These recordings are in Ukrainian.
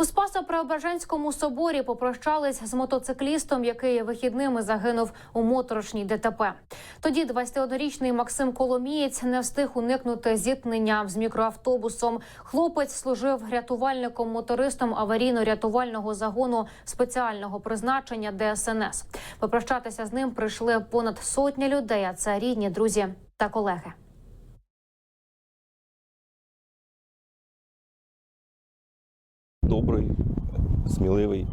У Спасо-Преображенському соборі попрощались з мотоциклістом, який вихідними загинув у моторошній ДТП. Тоді 21-річний Максим Коломієць не встиг уникнути зіткнення з мікроавтобусом. Хлопець служив рятувальником-мотористом аварійно-рятувального загону спеціального призначення ДСНС. Попрощатися з ним прийшли понад сотня людей. А це рідні, друзі та колеги. Добрий, сміливий.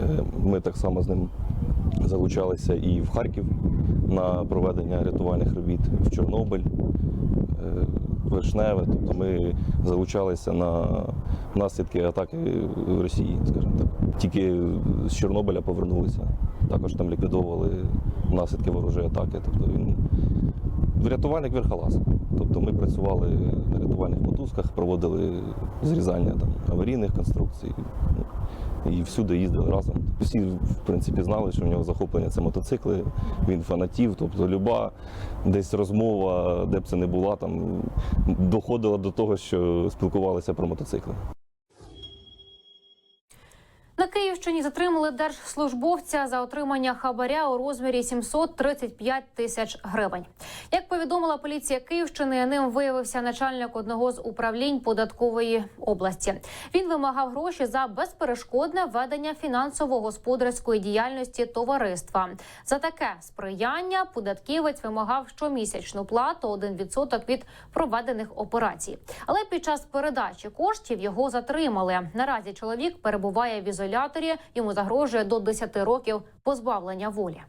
Е, Ми так само з ним залучалися і в Харків на проведення рятувальних робіт в Чорнобиль, е, Вишневе. Тобто ми залучалися на наслідки атаки Росії, скажімо так. Тільки з Чорнобиля повернулися. Також там ліквідовували наслідки ворожої атаки. Тобто він рятувальник верхолаз. Тобто ми працювали на рятувальних мотузках, проводили зрізання там, аварійних конструкцій. ну, І всюди їздили разом. Всі, в принципі, знали, що в нього захоплення це мотоцикли, він фанатів. Тобто, люба десь розмова, де б це не була, там доходила до того, що спілкувалися про мотоцикли. На затримали держслужбовця за отримання хабаря у розмірі 735 тисяч гривень. Як повідомила поліція Київщини, ним виявився начальник одного з управлінь податкової області. Він вимагав гроші за безперешкодне ведення фінансово-господарської діяльності товариства. За таке сприяння податківець вимагав щомісячну плату 1% від проведених операцій. Але під час передачі коштів його затримали. Наразі чоловік перебуває в ізоляторі. Йому загрожує до 10 років позбавлення волі.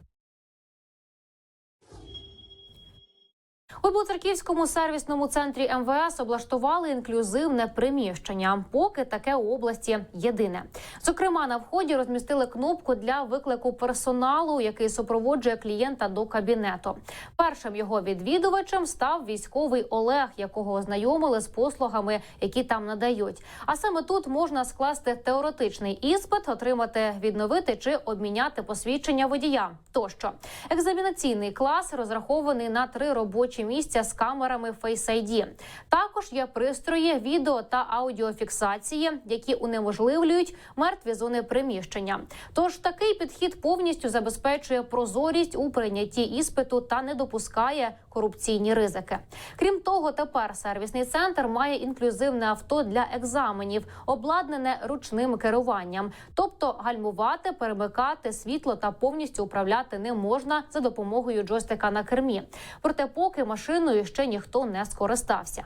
У Білоцерківському сервісному центрі МВС облаштували інклюзивне приміщення. Поки таке у області єдине. Зокрема, на вході розмістили кнопку для виклику персоналу, який супроводжує клієнта до кабінету. Першим його відвідувачем став військовий Олег, якого ознайомили з послугами, які там надають. А саме тут можна скласти теоретичний іспит, отримати, відновити чи обміняти посвідчення водія. Тощо екзамінаційний клас розрахований на три робочі місця з камерами Face ID. Також є пристрої відео та аудіофіксації, які унеможливлюють мертві зони приміщення. Тож такий підхід повністю забезпечує прозорість у прийнятті іспиту та не допускає корупційні ризики. Крім того, тепер сервісний центр має інклюзивне авто для екзаменів, обладнане ручним керуванням, тобто гальмувати, перемикати світло та повністю управляти ним можна за допомогою джойстика на кермі. Проте, поки машиною ще ніхто не скористався.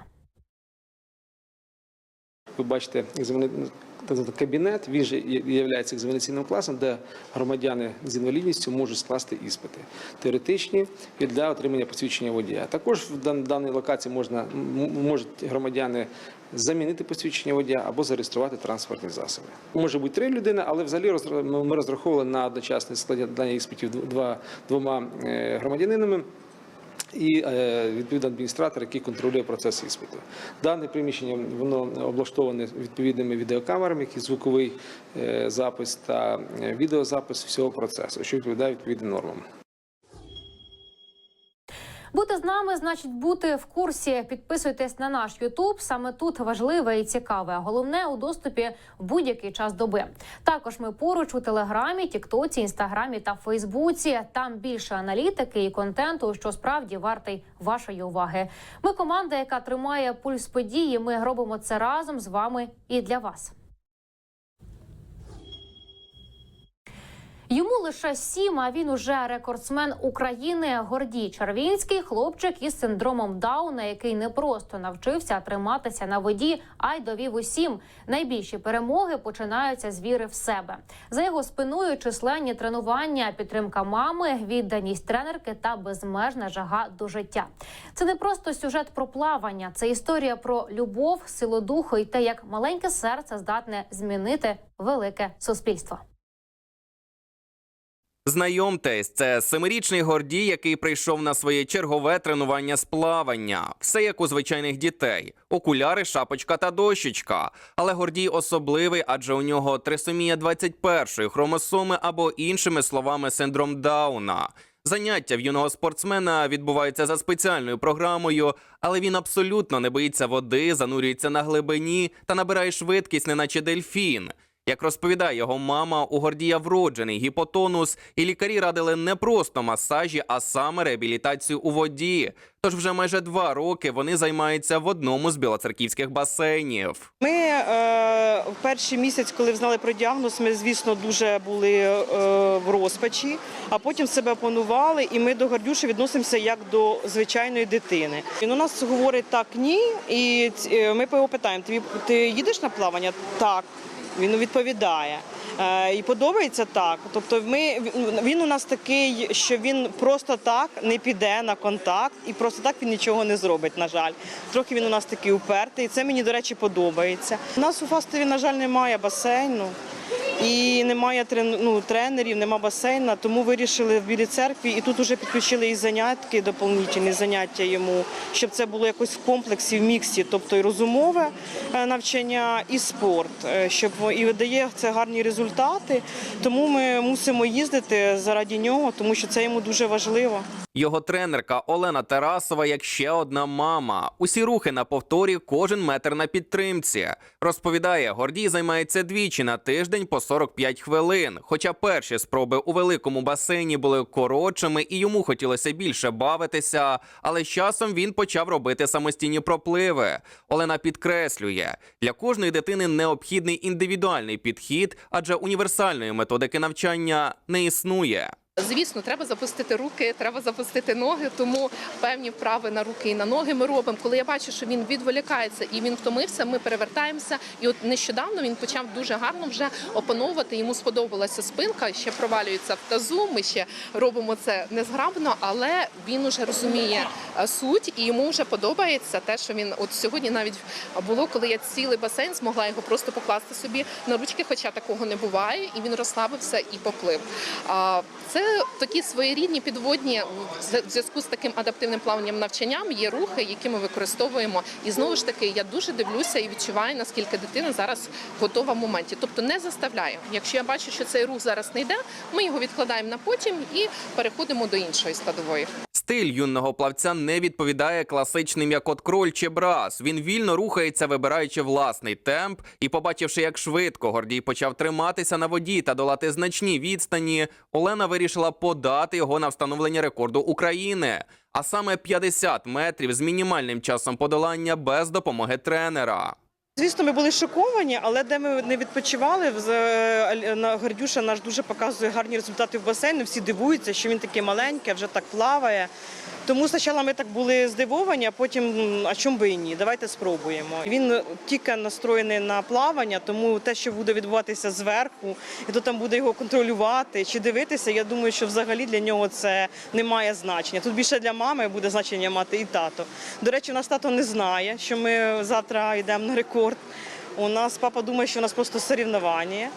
Ви бачите кабінет, він же є екзаменаційним класом, де громадяни з інвалідністю можуть скласти іспити теоретичні і для отримання посвідчення водія. Також в дан- даній локації можна можуть громадяни замінити посвідчення водія або зареєструвати транспортні засоби. Може бути три людини, але взагалі ми- розраховували на одночасне складання іспитів двома е, громадянинами і відповідний адміністратор, який контролює процес іспиту. Дане приміщення воно облаштоване відповідними відеокамерами, які звуковий е, запис та е, відеозапис всього процесу, що відповідає відповідним нормам. Бути з нами значить бути в курсі. Підписуйтесь на наш Ютуб. Саме тут важливе і цікаве. Головне у доступі в будь-який час доби. Також ми поруч у телеграмі, Тіктоці, інстаграмі та Фейсбуці. Там більше аналітики і контенту, що справді вартий вашої уваги. Ми команда, яка тримає пульс події. Ми робимо це разом з вами і для вас. Йому лише сім, а він уже рекордсмен України. Гордій Червінський, хлопчик із синдромом Дауна, який не просто навчився триматися на воді, а й довів усім. Найбільші перемоги починаються з віри в себе. За його спиною численні тренування, підтримка мами, відданість тренерки та безмежна жага до життя. Це не просто сюжет про плавання, це історія про любов, силу духу і те, як маленьке серце здатне змінити велике суспільство. Знайомтесь, це семирічний Гордій, який прийшов на своє чергове тренування з плавання. Все як у звичайних дітей: окуляри, шапочка та дощечка. Але Гордій особливий, адже у нього трисомія 21-ї хромосоми або іншими словами синдром Дауна. Заняття в юного спортсмена відбуваються за спеціальною програмою, але він абсолютно не боїться води, занурюється на глибині та набирає швидкість, неначе дельфін. Як розповідає його мама, у Гордія вроджений гіпотонус, і лікарі радили не просто масажі, а саме реабілітацію у воді. Тож вже майже два роки вони займаються в одному з білоцерківських басейнів. Ми е, в перший місяць, коли знали про діагноз, ми, звісно, дуже були е, в розпачі, а потім себе опанували, і ми до Гордюші відносимося як до звичайної дитини. Він у нас говорить так, ні, і е, ми його питаємо: тобі ти їдеш на плавання? Так. Він відповідає. Е, І подобається так. Тобто, ми він у нас такий, що він просто так не піде на контакт, і просто так він нічого не зробить. На жаль, трохи він у нас такий упертий. і Це мені до речі подобається. У нас у Фастові, на жаль, немає басейну. І немає ну, тренерів, нема басейна, тому вирішили в Білій церкві. І тут вже підключили і занятки, доповнительні заняття йому, щоб це було якось в комплексі, в міксі, тобто і розумове е, навчання, і спорт, е, щоб і видає це гарні результати. Тому ми мусимо їздити заради нього, тому що це йому дуже важливо. Його тренерка Олена Тарасова як ще одна мама. Усі рухи на повторі, кожен метр на підтримці. Розповідає, Гордій займається двічі на тиждень по 45 хвилин. Хоча перші спроби у великому басейні були коротшими і йому хотілося більше бавитися, але з часом він почав робити самостійні пропливи. Олена підкреслює, для кожної дитини необхідний індивідуальний підхід, адже універсальної методики навчання не існує. Звісно, треба запустити руки, треба запустити ноги, тому певні вправи на руки і на ноги ми робимо. Коли я бачу, що він відволікається і він втомився, ми перевертаємося. І от нещодавно він почав дуже гарно вже опановувати. Йому сподобалася спинка, ще провалюється в тазу. Ми ще робимо це незграбно, але він уже розуміє е, суть і йому вже подобається те, що він от сьогодні навіть було, коли я цілий басейн змогла його просто покласти собі на ручки, хоча такого не буває, і він розслабився і поплив. А це такі своєрідні підводні в зв'язку з таким адаптивним плаванням навчанням є рухи, які ми використовуємо. І знову ж таки, я дуже дивлюся і відчуваю, наскільки дитина зараз готова в моменті. Тобто не заставляю. Якщо я бачу, що цей рух зараз не йде, ми його відкладаємо на потім і переходимо до іншої складової. Стиль юного плавця не відповідає класичним як от кроль чи брас. Він вільно рухається, вибираючи власний темп, і, побачивши, як швидко Гордій почав триматися на воді та долати значні відстані, Олена вирішила подати його на встановлення рекорду України. А саме 50 метрів з мінімальним часом подолання без допомоги тренера. Звісно, ми були шоковані, але де ми не відпочивали, е, Гордюша наш дуже показує гарні результати в басейні. Всі дивуються, що він такий маленький, вже так плаває. Тому спочатку ми так були здивовані, а потім, а чому би і ні, давайте спробуємо. Він тільки настроєний на плавання, тому те, що буде відбуватися зверху, і хто там буде його контролювати чи дивитися, я думаю, що взагалі для нього це не має значення. Тут більше для мами буде значення мати і тато. До речі, у нас тато не знає, що ми завтра йдемо на рекорд. У нас папа думає, що у нас просто соревнування.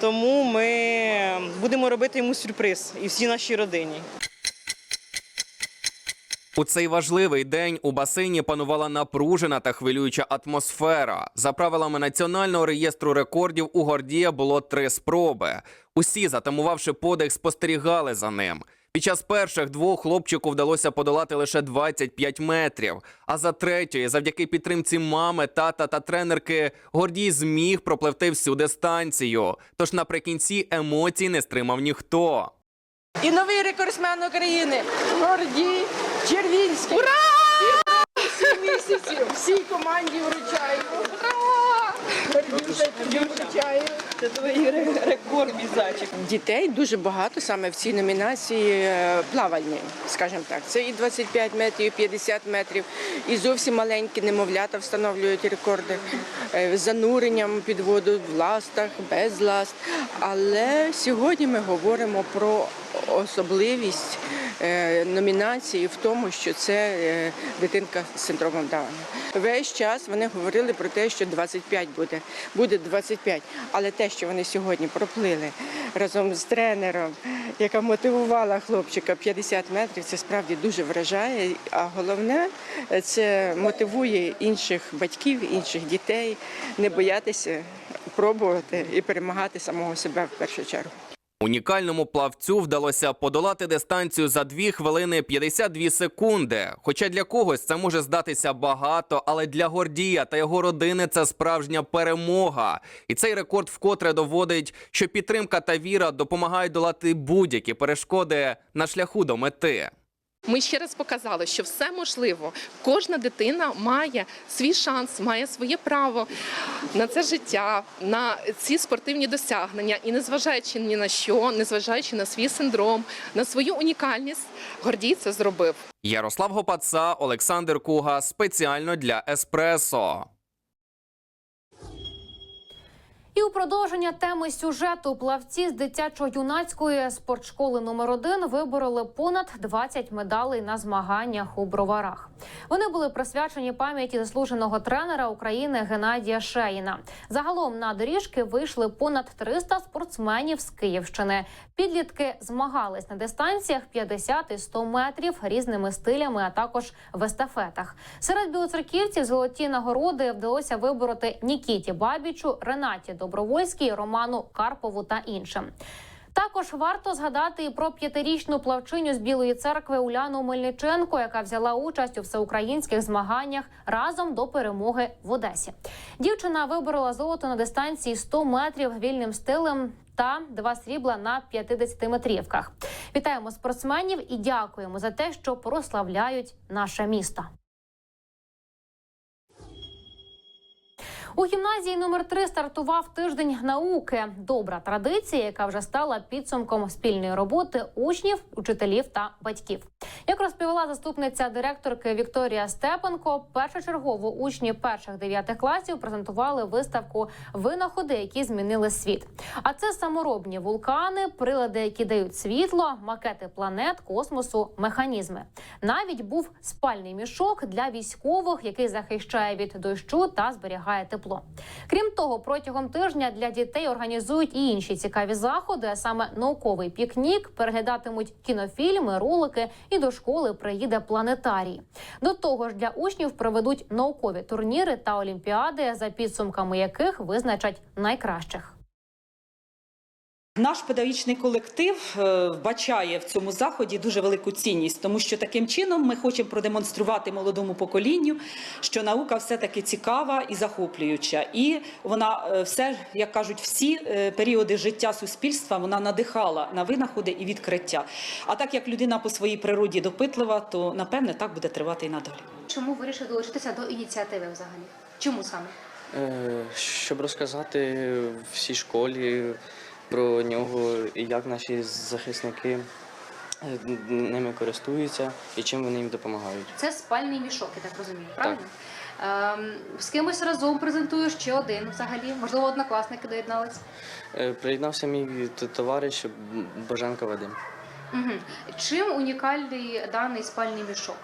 Тому ми будемо робити йому сюрприз і всій нашій родині. У цей важливий день у басейні панувала напружена та хвилююча атмосфера. За правилами національного реєстру рекордів у Гордія було три спроби. Усі, затамувавши подих, спостерігали за ним. Під час перших двох хлопчику вдалося подолати лише 25 метрів. А за третьої, завдяки підтримці мами, тата та тренерки, Гордій зміг пропливти всю дистанцію. Тож наприкінці емоцій не стримав ніхто. І новий рекордсмен України Гордій Червінський. Ура! Місяців всій команді вручаю. Це твій рекорд, мізачик. Дітей дуже багато саме в цій номінації е, плавальні, скажімо так. Це і 25 метрів, і 50 метрів, і зовсім маленькі немовлята встановлюють рекорди е, зануренням під воду в ластах, без ласт. Але сьогодні ми говоримо про особливість е, номінації в тому, що це е, дитинка з синдромом Дауна. Весь час вони говорили про те, що 25 буде, буде 25. Але те, що вони сьогодні проплили разом з тренером, яка мотивувала хлопчика 50 метрів, це справді дуже вражає. А головне, це мотивує інших батьків, інших дітей не боятися пробувати і перемагати самого себе в першу чергу. Унікальному плавцю вдалося подолати дистанцію за 2 хвилини 52 секунди. Хоча для когось це може здатися багато, але для Гордія та його родини це справжня перемога. І цей рекорд вкотре доводить, що підтримка та віра допомагають долати будь-які перешкоди на шляху до мети. Ми ще раз показали, що все можливо. Кожна дитина має свій шанс, має своє право на це життя, на ці спортивні досягнення. І незважаючи ні на що, незважаючи на свій синдром, на свою унікальність, Гордій це зробив. Ярослав Гопаца, Олександр Куга спеціально для Еспресо. І у продовження теми сюжету плавці з дитячо-юнацької спортшколи номер 1 вибороли понад 20 медалей на змаганнях у броварах. Вони були присвячені пам'яті заслуженого тренера України Геннадія Шеїна. Загалом на доріжки вийшли понад 300 спортсменів з Київщини. Підлітки змагались на дистанціях 50 і 100 метрів різними стилями, а також в естафетах. Серед білоцерківців золоті нагороди вдалося вибороти Нікіті Бабічу, Ренаті Добровольській, Роману Карпову та іншим. Також варто згадати і про п'ятирічну плавчиню з Білої церкви Уляну Мельниченко, яка взяла участь у всеукраїнських змаганнях разом до перемоги в Одесі. Дівчина виборола золото на дистанції 100 метрів вільним стилем. Та два срібла на 50-метрівках. Вітаємо спортсменів і дякуємо за те, що прославляють наше місто. У гімназії номер 3 стартував тиждень науки. Добра традиція, яка вже стала підсумком спільної роботи учнів, учителів та батьків. Як розповіла заступниця директорки Вікторія Степенко, першочергово учні перших дев'ятих класів презентували виставку винаходи, які змінили світ. А це саморобні вулкани, прилади, які дають світло, макети планет, космосу, механізми. Навіть був спальний мішок для військових, який захищає від дощу та зберігає тепло. Крім того, протягом тижня для дітей організують і інші цікаві заходи, а саме науковий пікнік, переглядатимуть кінофільми, ролики і до школи приїде планетарій. До того ж, для учнів проведуть наукові турніри та олімпіади, за підсумками яких визначать найкращих. Наш педагогічний колектив е, вбачає в цьому заході дуже велику цінність, тому що таким чином ми хочемо продемонструвати молодому поколінню, що наука все-таки цікава і захоплююча. І вона е, все, як кажуть, всі е, періоди життя суспільства вона надихала на винаходи і відкриття. А так як людина по своїй природі допитлива, то напевне так буде тривати і надалі. Чому вирішили долучитися до ініціативи взагалі? Чому саме? Щоб розказати всій школі про нього і як наші захисники е, ними користуються і чим вони їм допомагають. Це спальний мішок, я так розумію, правильно? Ем, з кимось разом презентуєш чи один взагалі? Можливо, однокласники доєднались? Е, Приєднався мій товариш Боженко Вадим. Угу. Чим унікальний даний спальний мішок?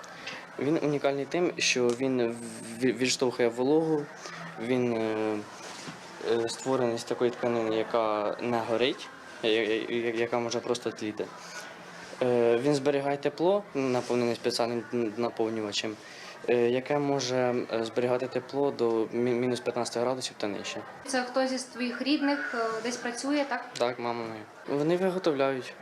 Він унікальний тим, що він відштовхує вологу, він е, створений з такої тканини, яка не горить, яка може просто тліти. Е, Він зберігає тепло, наповнений спеціальним наповнювачем, е, яке може е, зберігати тепло до мінус 15 градусів та нижче. Це хтось із твоїх рідних е, десь працює, так? Так, мама моя. Вони виготовляють.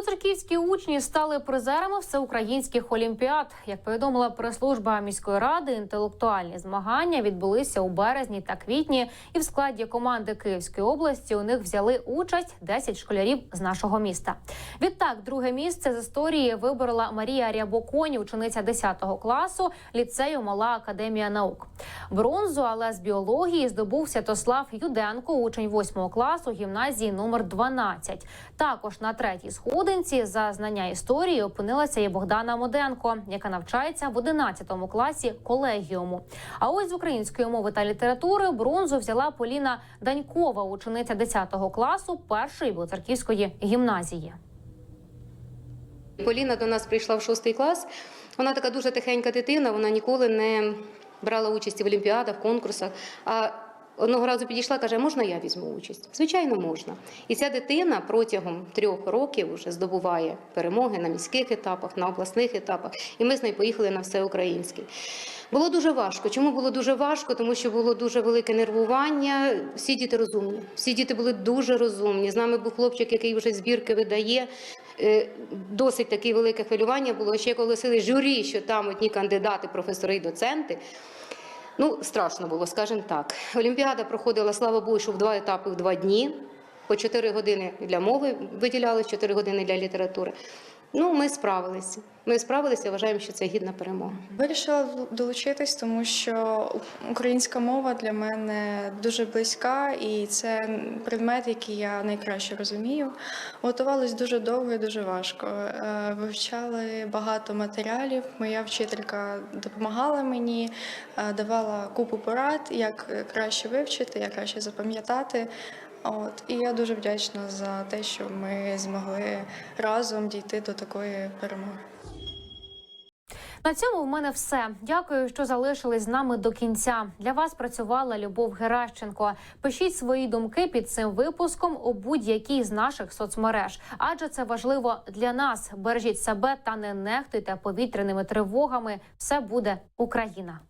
Білоцерківські учні стали призерами всеукраїнських олімпіад. Як повідомила прес-служба міської ради, інтелектуальні змагання відбулися у березні та квітні, і в складі команди Київської області у них взяли участь 10 школярів з нашого міста. Відтак, друге місце з історії виборола Марія Рябоконі, учениця 10 класу ліцею Мала Академія наук. Бронзу, але з біології здобув Святослав Юденко, учень 8 класу гімназії номер 12. Також на третій сходинці за знання історії опинилася і Богдана Моденко, яка навчається в 11 класі колегіуму. А ось з української мови та літератури бронзу взяла Поліна Данькова, учениця 10 класу першої білоцерківської гімназії. Поліна до нас прийшла в шостий клас. Вона така дуже тихенька дитина, вона ніколи не брала участі в олімпіадах, конкурсах. А одного разу підійшла, каже, можна я візьму участь? Звичайно, можна. І ця дитина протягом трьох років вже здобуває перемоги на міських етапах, на обласних етапах. І ми з нею поїхали на всеукраїнський. Було дуже важко. Чому було дуже важко? Тому що було дуже велике нервування. Всі діти розумні. Всі діти були дуже розумні. З нами був хлопчик, який вже збірки видає. Е, Досить таке велике хвилювання було. Ще коли оголосили журі, що там одні кандидати, професори і доценти. Ну, страшно було, скажімо так. Олімпіада проходила, слава Богу, що в два етапи в два дні. По 4 години для мови виділяли, 4 години для літератури. Ну, ми справилися. Ми справилися, вважаємо, що це гідна перемога. Вирішила долучитись, тому що українська мова для мене дуже близька, і це предмет, який я найкраще розумію. Готувалась дуже довго і дуже важко. Е, Вивчали багато матеріалів. Моя вчителька допомагала мені, е, давала купу порад, як краще вивчити, як краще запам'ятати. От і я дуже вдячна за те, що ми змогли разом дійти до такої перемоги. На цьому в мене все. Дякую, що залишились з нами до кінця. Для вас працювала Любов Геращенко. Пишіть свої думки під цим випуском у будь-якій з наших соцмереж, адже це важливо для нас. Бережіть себе та не нехтуйте повітряними тривогами. Все буде Україна.